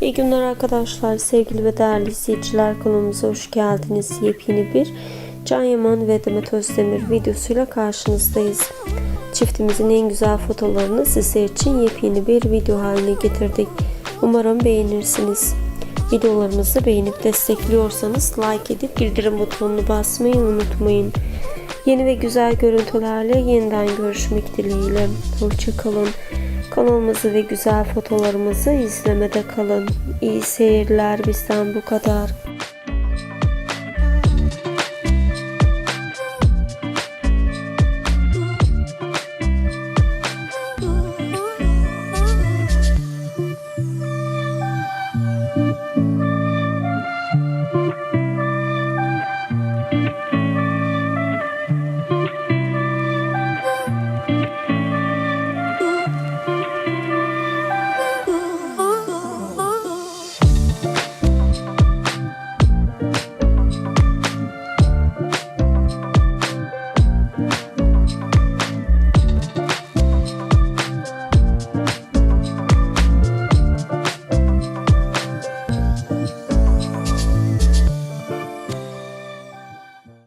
İyi günler arkadaşlar, sevgili ve değerli izleyiciler kanalımıza hoş geldiniz. Yepyeni bir Can Yaman ve Demet Özdemir videosuyla karşınızdayız. Çiftimizin en güzel fotolarını sizler için yepyeni bir video haline getirdik. Umarım beğenirsiniz. Videolarımızı beğenip destekliyorsanız like edip bildirim butonunu basmayı unutmayın. Yeni ve güzel görüntülerle yeniden görüşmek dileğiyle. Hoşçakalın. Kanalımızı ve güzel fotolarımızı izlemede kalın. İyi seyirler bizden bu kadar.